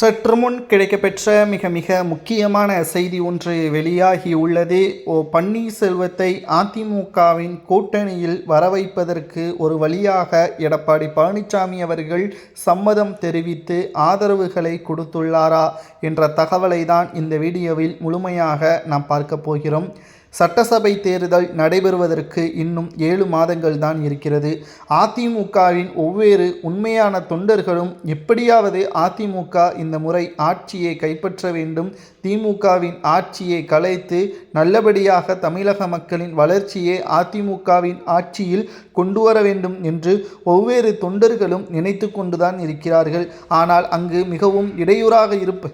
சற்று முன் கிடைக்கப்பெற்ற மிக மிக முக்கியமான செய்தி ஒன்று வெளியாகி உள்ளது. ஓ பன்னீர்செல்வத்தை அதிமுகவின் கூட்டணியில் வரவைப்பதற்கு ஒரு வழியாக எடப்பாடி பழனிசாமி அவர்கள் சம்மதம் தெரிவித்து ஆதரவுகளை கொடுத்துள்ளாரா என்ற தகவலை தான் இந்த வீடியோவில் முழுமையாக நாம் பார்க்க போகிறோம். சட்டசபை தேர்தல் நடைபெறுவதற்கு இன்னும் ஏழு மாதங்கள் தான் இருக்கிறது. அதிமுகவின் ஒவ்வொரு உண்மையான தொண்டர்களும் எப்படியாவது அதிமுக இந்த முறை ஆட்சியை கைப்பற்ற வேண்டும். திமுகவின் ஆட்சியை கலைத்து நல்லபடியாக தமிழக மக்களின் வளர்ச்சியை அதிமுகவின் ஆட்சியில் கொண்டு வர வேண்டும் என்று ஒவ்வொரு தொண்டர்களும் நினைத்து கொண்டுதான் இருக்கிறார்கள். ஆனால் அங்கு மிகவும் இடையூறாக இருப்ப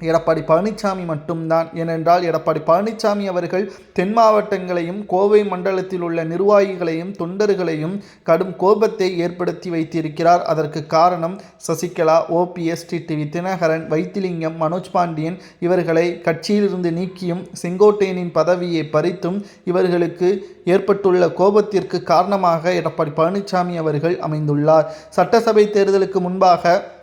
எடப்பாடி பழனிசாமி மட்டும்தான். ஏனென்றால் எடப்பாடி பழனிசாமி அவர்கள் தென் மாவட்டங்களையும் கோவை மண்டலத்தில் உள்ள நிர்வாகிகளையும் தொண்டர்களையும் கடும் கோபத்தை ஏற்படுத்தி வைத்திருக்கிறார். அதற்கு காரணம் சசிகலா ஓபிஎஸ் டிடிவி தினகரன் வைத்திலிங்கம் மனோஜ் பாண்டியன் இவர்களை கட்சியிலிருந்து நீக்கியும் செங்கோட்டையனின் பதவியை பறித்தும் இவர்களுக்கு ஏற்பட்டுள்ள கோபத்திற்கு காரணமாக எடப்பாடி பழனிசாமி அவர்கள் அமைந்துள்ளார். சட்டசபை தேர்தலுக்கு முன்பாக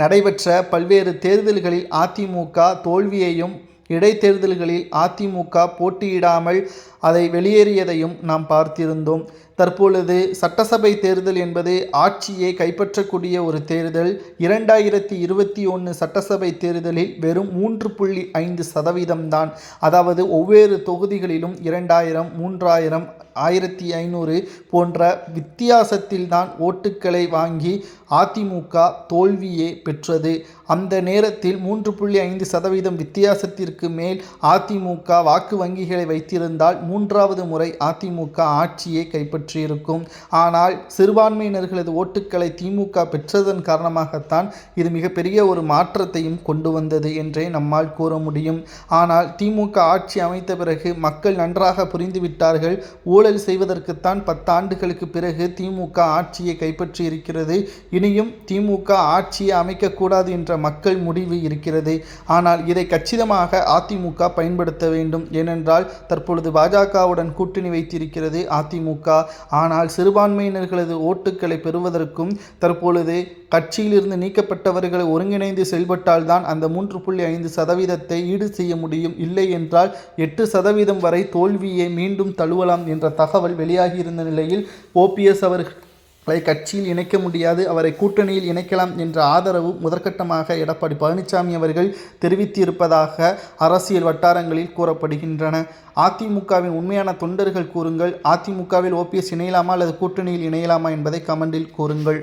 நடைபெற்ற பல்வேறு தேர்தல்களில் அதிமுக தோல்வியையும் இடைத்தேர்தல்களில் அதிமுக போட்டியிடாமல் அதை வெளியேறியதையும் நாம் பார்த்திருந்தோம். தற்பொழுது சட்டசபை தேர்தல் என்பது ஆட்சியை கைப்பற்றக்கூடிய ஒரு தேர்தல். இரண்டாயிரத்தி இருபத்தி ஒன்று சட்டசபை தேர்தலில் வெறும் மூன்று புள்ளி ஐந்து சதவீதம்தான் அதாவது ஒவ்வொரு தொகுதிகளிலும் இரண்டாயிரம் மூன்றாயிரம் ஆயிரத்தி ஐநூறு போன்ற வித்தியாசத்தில்தான் ஓட்டுக்களை வாங்கி அதிமுக தோல்வியே பெற்றது. அந்த நேரத்தில் மூன்று புள்ளி ஐந்து சதவீதம் வித்தியாசத்திற்கு மேல் அதிமுக வாக்கு வங்கிகளை வைத்திருந்தால் மூன்றாவது முறை அதிமுக ஆட்சியை கைப்பற்றியிருக்கும் ஆனால் சிறுபான்மையினர்களது ஓட்டுக்களை திமுக பெற்றதன் காரணமாகத்தான் இது மிகப்பெரிய ஒரு மாற்றத்தையும் கொண்டு வந்தது என்றே நம்மால் கூற முடியும். ஆனால் திமுக ஆட்சி அமைத்த பிறகு மக்கள் நன்றாக புரிந்துவிட்டார்கள் ஊழல் செய்வதற்குத்தான் பத்தாண்டுகளுக்கு பிறகு திமுக ஆட்சியை கைப்பற்றி இருக்கிறது. இனியும் திமுக ஆட்சியை அமைக்கக்கூடாது என்ற மக்கள் முடிவு இருக்கிறது. ஆனால் இதை கச்சிதமாக அதிமுக பயன்படுத்த வேண்டும். ஏனென்றால் தற்பொழுது பாஜகவுடன் கூட்டணி வைத்திருக்கிறது அதிமுக. ஆனால் சிறுபான்மையினர்களது ஓட்டுக்களை பெறுவதற்கும் தற்பொழுது கட்சியிலிருந்து நீக்கப்பட்டவர்களை ஒருங்கிணைந்து செயல்பட்டால்தான் அந்த மூன்று புள்ளி ஐந்து சதவீதத்தை ஈடு செய்ய முடியும். இல்லை என்றால் எட்டு சதவீதம் வரை தோல்வியை மீண்டும் தழுவலாம் என்ற தகவல் வெளியாகியிருந்த நிலையில் ஓபிஎஸ் அவர்கள் அவரை கட்சியில் இணைக்க முடியாது அவரை கூட்டணியில் இணைக்கலாம் என்ற ஆதரவு முதற்கட்டமாக எடப்பாடி பழனிசாமி அவர்கள் தெரிவித்திருப்பதாக அரசியல் வட்டாரங்களில் கூறப்படுகின்றன. அதிமுகவின் உண்மையான தொண்டர்கள் கூறுங்கள் அதிமுகவில் ஓபிஎஸ் இணையலாமா அல்லது கூட்டணியில் இணையலாமா என்பதை கமெண்டில் கூறுங்கள்.